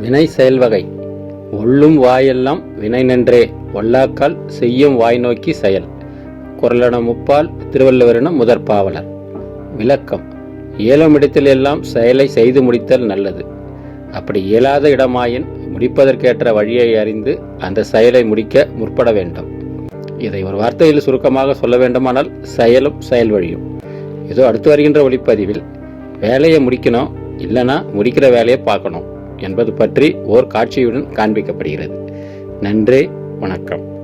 வினை செயல்வகை. ஒள்ளும் வாயெல்லாம் வினை நின்றே ஒல்லாக்கால் செய்யும் வாய் நோக்கி செயல். குரலன முப்பால் திருவள்ளுவரின முதற் பாவலர். விளக்கம். இயலுமிடத்தில் எல்லாம் செயலை செய்து முடித்தல் நல்லது. அப்படி இயலாத இடமாயின் முடிப்பதற்கேற்ற வழியை அறிந்து அந்த செயலை முடிக்க முற்பட வேண்டும். இதை ஒரு வார்த்தையில் சுருக்கமாக சொல்ல வேண்டுமானால் செயலும் செயல் வழியும். இதோ அடுத்து வருகின்ற ஒளிப்பதிவில் வேலையை முடிக்கணும் இல்லைன்னா முடிக்கிற வேலையை பார்க்கணும். என்பது பற்றி ஓர் காட்சியுடன் காண்பிக்கப்படுகிறது. நன்றி வணக்கம்.